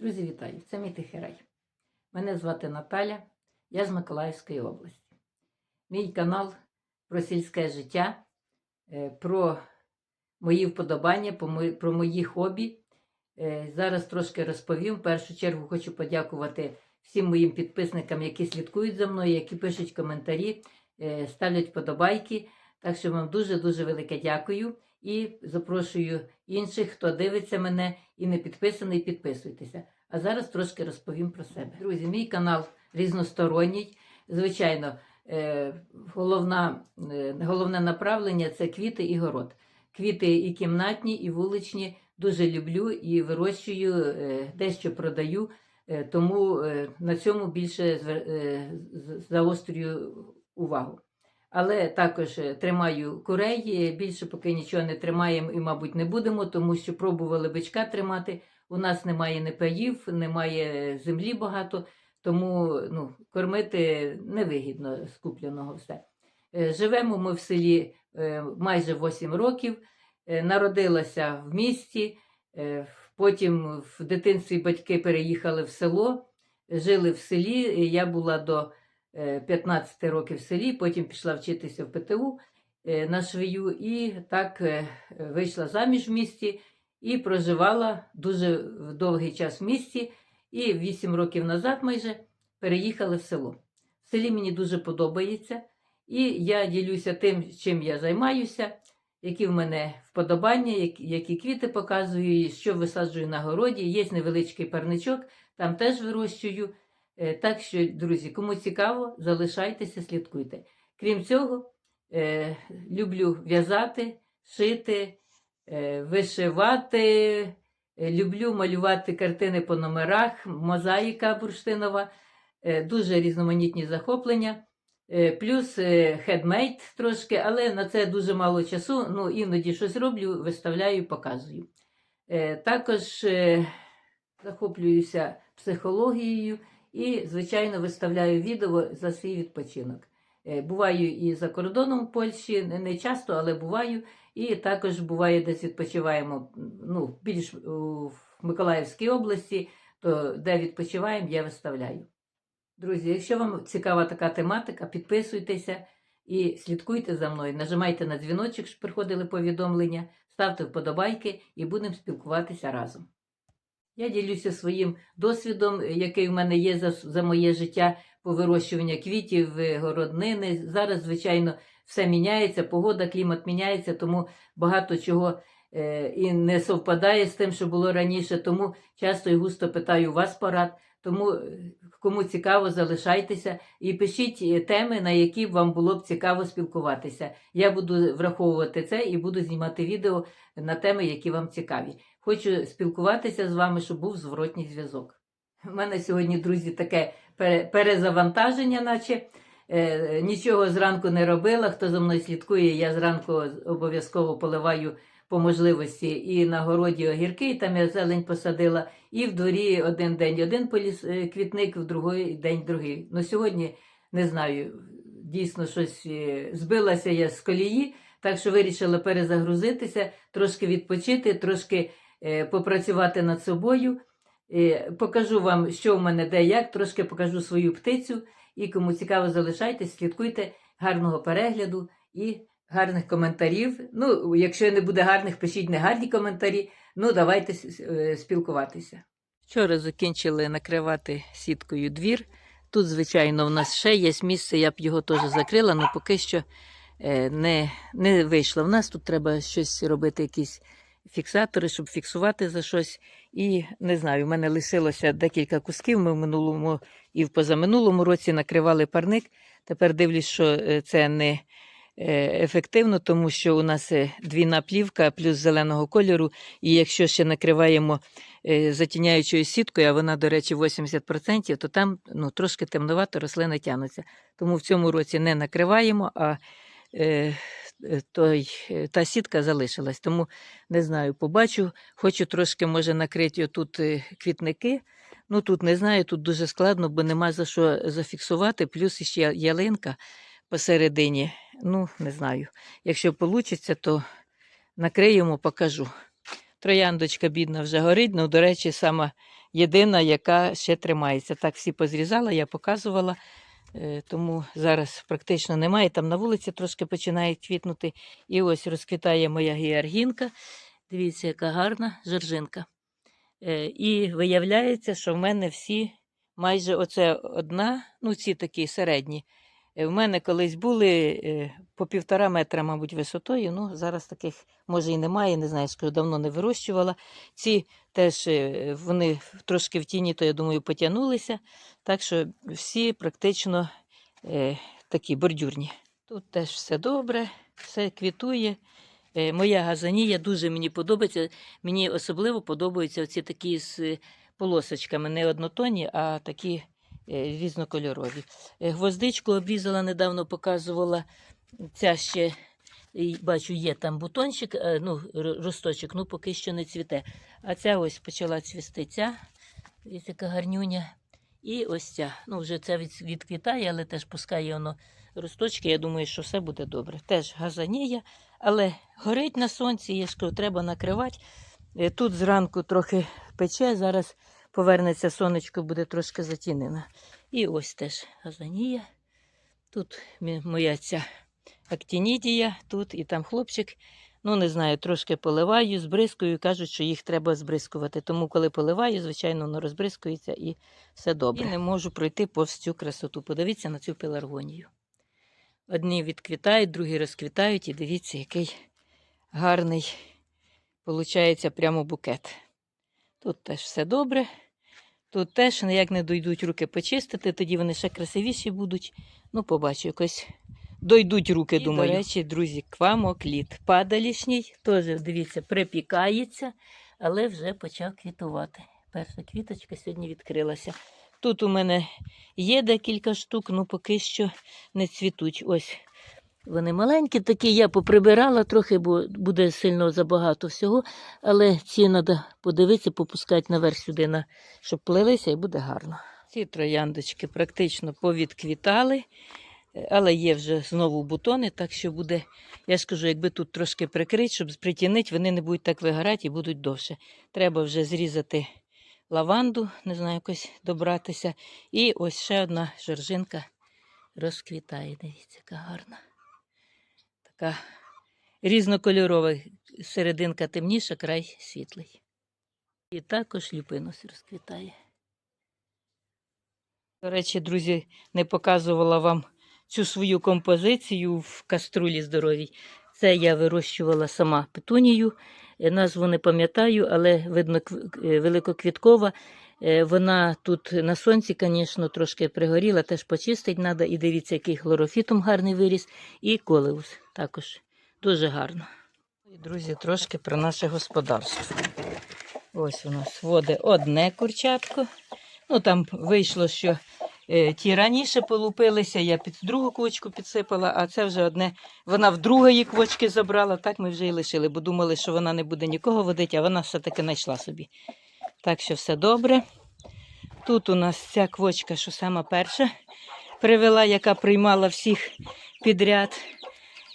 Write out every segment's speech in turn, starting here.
Друзі, вітаю! Це мій тихий рай. Мене звати Наталя, я з Миколаївської області. Мій канал про сільське життя, е, про мої вподобання, про мої хобі. Е, Зараз трошки розповім. В першу чергу хочу подякувати всім моїм підписникам, які слідкують за мною, які пишуть коментарі, е, ставлять вподобайки. Так що вам дуже-дуже велике дякую і запрошую інших, хто дивиться мене і не підписаний, підписуйтеся. А зараз трошки розповім про себе. Друзі, мій канал різносторонній. Звичайно, е, головна, е, головне направлення це квіти і город. Квіти і кімнатні, і вуличні. Дуже люблю і вирощую, е, дещо продаю, тому на цьому більше заострюю увагу. Але також е, тримаю курей, е, більше поки нічого не тримаємо і, мабуть, не будемо, тому що пробували бичка тримати. У нас немає ні паїв, немає землі багато, тому ну, кормити невигідно з купленого все. Е, Живемо ми в селі майже 8 років. Народилася в місті, потім в дитинстві батьки переїхали в село, жили в селі. Я була до 15 років в селі, потім пішла вчитися в ПТУ е, на швею і так е, вийшла заміж в місті і проживала дуже довгий час в місті. І 8 років назад майже переїхали в село. В селі мені дуже подобається, і я ділюся тим, чим я займаюся, які в мене вподобання, які квіти показую, що висаджую на городі. Є невеличкий парничок, там теж вирощую. Е, Так що, друзі, кому цікаво, залишайтеся, слідкуйте. Крім цього, е, люблю в'язати, шити, е, вишивати, люблю малювати картини по номерах, мозаїка бурштинова, дуже різноманітні захоплення. Плюс хедмейд трошки, але на це дуже мало часу. Ну, іноді щось роблю, виставляю, показую. Також захоплююся психологією і, звичайно, виставляю відео за свій відпочинок. Е, Буваю і за кордоном в Польщі, не- часто, але буваю. І також буває, десь відпочиваємо ну, більш в Миколаївській області, то де відпочиваємо, я виставляю. Друзі, якщо вам цікава така тематика, підписуйтеся і слідкуйте за мною. Нажимайте на дзвіночок, щоб приходили повідомлення, ставте вподобайки і будемо спілкуватися разом. Я ділюся своїм досвідом, який в мене є за, за моє життя по вирощуванню квітів, е, городнини. Зараз, звичайно, все міняється, погода, клімат міняється, тому багато чого е, і не совпадає з тим, що було раніше. Тому часто і густо питаю вас порад. Тому е, кому цікаво, залишайтеся і пишіть е, теми, на які вам було б цікаво спілкуватися. Я буду враховувати це і буду знімати відео на теми, які вам цікаві. Хочу спілкуватися з вами, щоб був зворотній зв'язок. У мене сьогодні, друзі, таке перезавантаження, наче е, нічого зранку не робила. Хто за мною слідкує, я зранку обов'язково поливаю по можливості і на городі огірки, і там я зелень посадила, і в дворі один день один поліс, е, квітник, в другий день другий. Ну сьогодні не знаю, дійсно щось е, збилася я з колії, так що вирішила перезагрузитися, трошки відпочити, трошки попрацювати над собою. Е, Покажу вам, що в мене де як, трошки покажу свою птицю. І кому цікаво, залишайтесь, слідкуйте, гарного перегляду і гарних коментарів. Ну, якщо не буде гарних, пишіть негарні коментарі. Ну, давайте е, спілкуватися. Вчора закінчили накривати сіткою двір. Тут, звичайно, в нас ще є місце, я б його теж закрила, але поки що е, не, не вийшло. В нас тут треба щось робити, якісь фіксатори, щоб фіксувати за щось. І не знаю, в мене лишилося декілька кусків. Ми в минулому і в позаминулому році накривали парник. Тепер дивлюсь, що е, це не е, ефективно, тому що у нас е, двійна плівка плюс зеленого кольору. І якщо ще накриваємо затіняючою сіткою, а вона, до речі, 80%, то там ну, трошки темновато рослини тягнуться. Тому в цьому році не накриваємо, а той, е, та сітка залишилась. Тому не знаю, побачу. Хочу трошки, може, накрити тут квітники. Ну тут не знаю, тут дуже складно, бо нема за що зафіксувати. Плюс ще ялинка посередині. Ну, не знаю. Якщо вийде, то накриємо, покажу. Трояндочка бідна вже горить. Ну, до речі, сама єдина, яка ще тримається. Так всі позрізала, я показувала. Е, Тому зараз практично немає. Там на вулиці трошки починає квітнути. І ось розквітає моя георгінка. Дивіться, яка гарна жоржинка. Е, І виявляється, що в мене всі майже оце одна, ну ці такі середні. Е, В мене колись були е, по півтора метра, мабуть, висотою. Ну, зараз таких може і немає, не знаю, скажу, давно не вирощувала. Ці теж е, вони трошки в тіні, то я думаю, потягнулися. Так що всі практично е, такі бордюрні. Тут теж все добре, все квітує. Е, моя газанія дуже мені подобається. Мені особливо подобаються оці такі з полосочками, не однотонні, а такі різнокольорові. Е, Гвоздичку обрізала, недавно показувала. Ця ще, бачу, є там бутончик, е, ну, росточок, ну поки що не цвіте. А ця ось почала цвісти ця, ось яка гарнюня. І ось ця. Ну, вже ця відквітає, але теж пускає воно росточки. Я думаю, що все буде добре. Теж газанія, але горить на сонці, є ж кажу, треба накривати. Е, Тут зранку трохи пече, зараз повернеться сонечко, буде трошки затінена. І ось теж газанія. Тут моя ця актінідія, тут і там хлопчик. Ну, не знаю, трошки поливаю, збризкую, кажуть, що їх треба збризкувати. Тому, коли поливаю, звичайно, воно розбризкується і все добре. І не можу пройти повз цю красоту. Подивіться на цю пеларгонію. Одні відквітають, другі розквітають, і дивіться, який гарний, получається, прямо букет. Тут теж все добре. Тут теж ніяк не дойдуть руки почистити, тоді вони ще красивіші будуть. Ну, побачу, якось дойдуть руки, І, думаю. до До речі, друзі, квамокліт падалішній, теж, дивіться, припікається, але вже почав квітувати. Перша квіточка сьогодні відкрилася. Тут у мене є декілька штук, ну поки що не цвітуть. Ось вони маленькі такі, я поприбирала трохи, бо буде сильно забагато всього. Але ці треба подивитися, попускати наверх сюди, на, щоб плелися, і буде гарно. Ці трояндочки практично повідквітали, але є вже знову бутони, так що буде, я ж кажу, якби тут трошки прикрити, щоб притінити, вони не будуть так вигорати і будуть довше. Треба вже зрізати лаванду, не знаю, якось добратися. І ось ще одна жоржинка розквітає. Дивіться, яка гарна. Така різнокольорова серединка темніша, край світлий. І також люпинус розквітає. До речі, друзі, не показувала вам цю свою композицію в каструлі здоровій. Це я вирощувала сама петунію. Назву не пам'ятаю, але видно е, великоквіткова. Е, Вона тут на сонці, звісно, трошки пригоріла, теж почистити треба. І дивіться, який хлорофітум гарний виріс. І колеус також дуже гарно. Друзі, трошки про наше господарство. Ось у нас води одне курчатко. Ну, там вийшло, що е, ті раніше полупилися, я під другу квочку підсипала, а це вже одне. Вона в другої квочки забрала, так ми вже і лишили, бо думали, що вона не буде нікого водити, а вона все-таки знайшла собі. Так що все добре. Тут у нас ця квочка, що сама перша привела, яка приймала всіх підряд.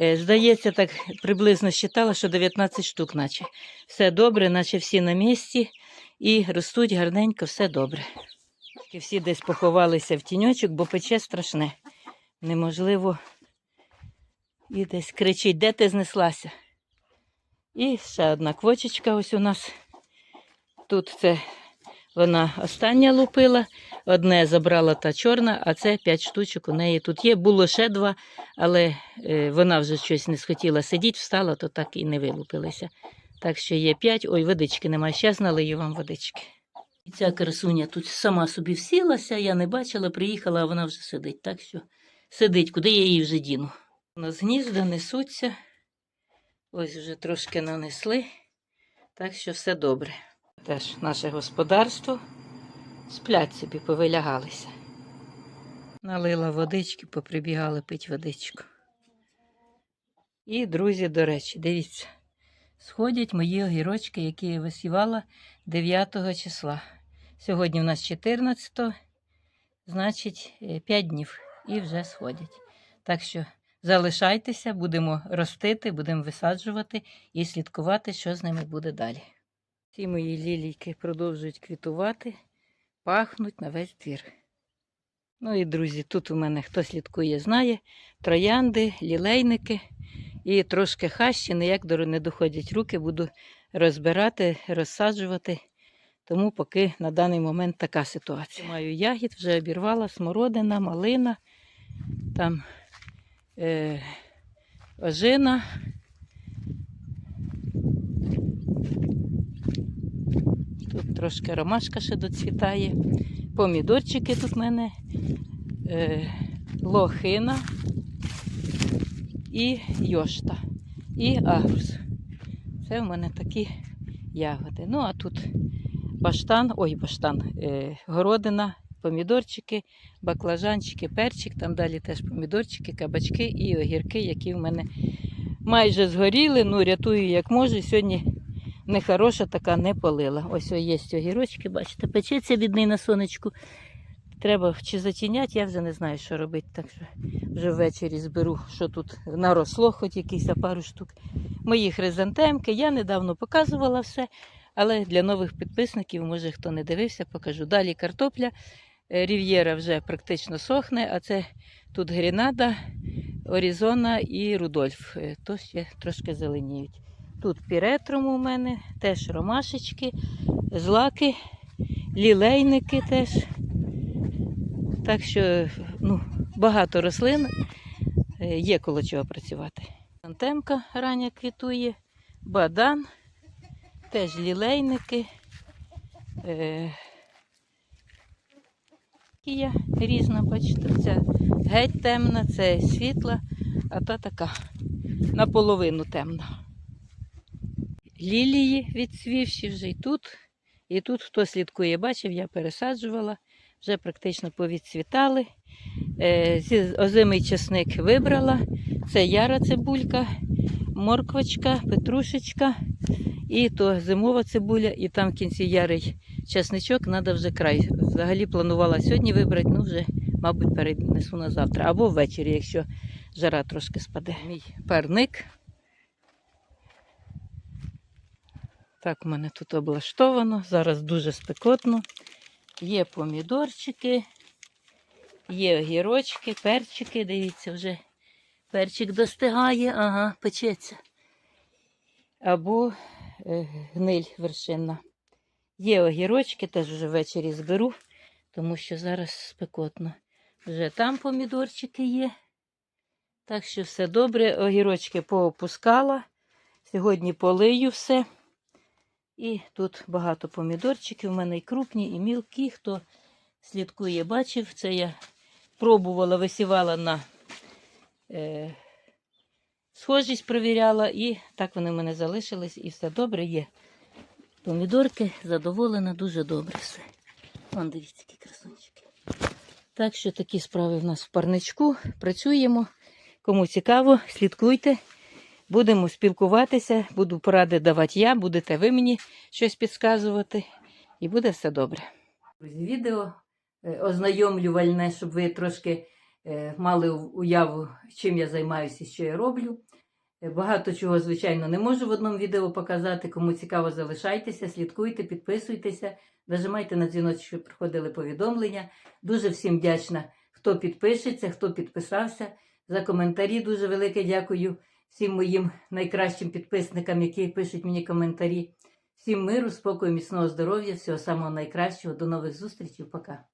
Е, Здається, так приблизно считала, що 19 штук, наче. Все добре, наче всі на місці і ростуть гарненько, все добре. Всі десь поховалися в тіньочок, бо пече страшне. Неможливо. І десь кричить, де ти знеслася? І ще одна квочечка ось у нас. Тут це вона остання лупила, одне забрала та чорна, а це п'ять штучок у неї тут є. Було ще два, але е, вона вже щось не схотіла сидіти, встала, то так і не вилупилися. Так що є п'ять. Ой, водички немає. Щас налию вам водички. І ця красуня тут сама собі всілася, я не бачила, приїхала, а вона вже сидить. Так що сидить, куди я її вже діну. У нас гнізда несуться. Ось вже трошки нанесли. Так що все добре. Теж наше господарство. Сплять собі, повилягалися. Налила водички, поприбігали пить водичку. І, друзі, до речі, дивіться, сходять мої огірочки, які я висівала 9 числа. Сьогодні у нас 14, значить 5 днів і вже сходять. Так що залишайтеся, будемо ростити, будемо висаджувати і слідкувати, що з ними буде далі. Ті мої лілійки продовжують квітувати, пахнуть на весь двір. Ну і друзі, тут у мене хто слідкує, знає троянди, лілейники і трошки хащі, ніяк не доходять руки, буду розбирати, розсаджувати. Тому поки на даний момент така ситуація. Маю ягід, вже обірвала смородина, малина, там е, ожина. Тут трошки ромашка ще доцвітає. Помідорчики тут в мене, е, лохина і йошта, і агрус. Це в мене такі ягоди. Ну, а тут баштан, ой, баштан, е, городина, помідорчики, баклажанчики, перчик, там далі теж помідорчики, кабачки і огірки, які в мене майже згоріли. Ну, рятую як можу. Сьогодні нехороша така не полила. Ось ось є огірочки, бачите, печеться бідний на сонечку. Треба чи затіняти, я вже не знаю, що робити. Так що вже ввечері зберу, що тут наросло, хоч якісь пару штук. Мої хризантемки. Я недавно показувала все, але для нових підписників, може хто не дивився, покажу. Далі картопля. Е, Рів'єра вже практично сохне, а це тут Грінада, Орізона і Рудольф. Е, То ще трошки зеленіють. Тут піретрум у мене, теж ромашечки, злаки, лілейники теж. Так що ну, багато рослин, е, є коло чого працювати. Антемка рання квітує, бадан, теж лілейники. Е, Кія різна, бачите, ця геть темна, це світла, а та така наполовину темна. Лілії відцвівші вже і тут. І тут хто слідкує, бачив, я пересаджувала, вже практично повідцвітали. Е, озимий чесник вибрала. Це яра цибулька, морквочка, петрушечка. І то зимова цибуля, і там в кінці ярий чесничок, треба вже край. Взагалі планувала сьогодні вибрати, ну вже, мабуть, перенесу на завтра. Або ввечері, якщо жара трошки спаде. Мій парник. Так у мене тут облаштовано. Зараз дуже спекотно. Є помідорчики, є огірочки, перчики. Дивіться, вже перчик достигає, ага, печеться. Або е, гниль вершинна. Є огірочки, теж вже ввечері зберу, тому що зараз спекотно. Вже там помідорчики є. Так що все добре. Огірочки поопускала. Сьогодні полию все. І тут багато помідорчиків. У мене і крупні, і мілкі. Хто слідкує, бачив. Це я пробувала, висівала на е, схожість, провіряла, і так вони в мене залишились, і все добре є. Помідорки задоволена, дуже добре все. Вон дивіться, які красунчики. Так що такі справи в нас в парничку. Працюємо. Кому цікаво, слідкуйте. Будемо спілкуватися, буду поради давати я, будете ви мені щось підказувати, і буде все добре. Відео е, ознайомлювальне, щоб ви трошки е, мали уяву, чим я займаюся що я роблю. Е, Багато чого, звичайно, не можу в одному відео показати. Кому цікаво, залишайтеся, слідкуйте, підписуйтеся, нажимайте на дзвіночок, щоб приходили повідомлення. Дуже всім вдячна, хто підпишеться, хто підписався. За коментарі дуже велике дякую всім моїм найкращим підписникам, які пишуть мені коментарі. Всім миру, спокою, міцного здоров'я, всього самого найкращого. До нових зустрічей. Пока.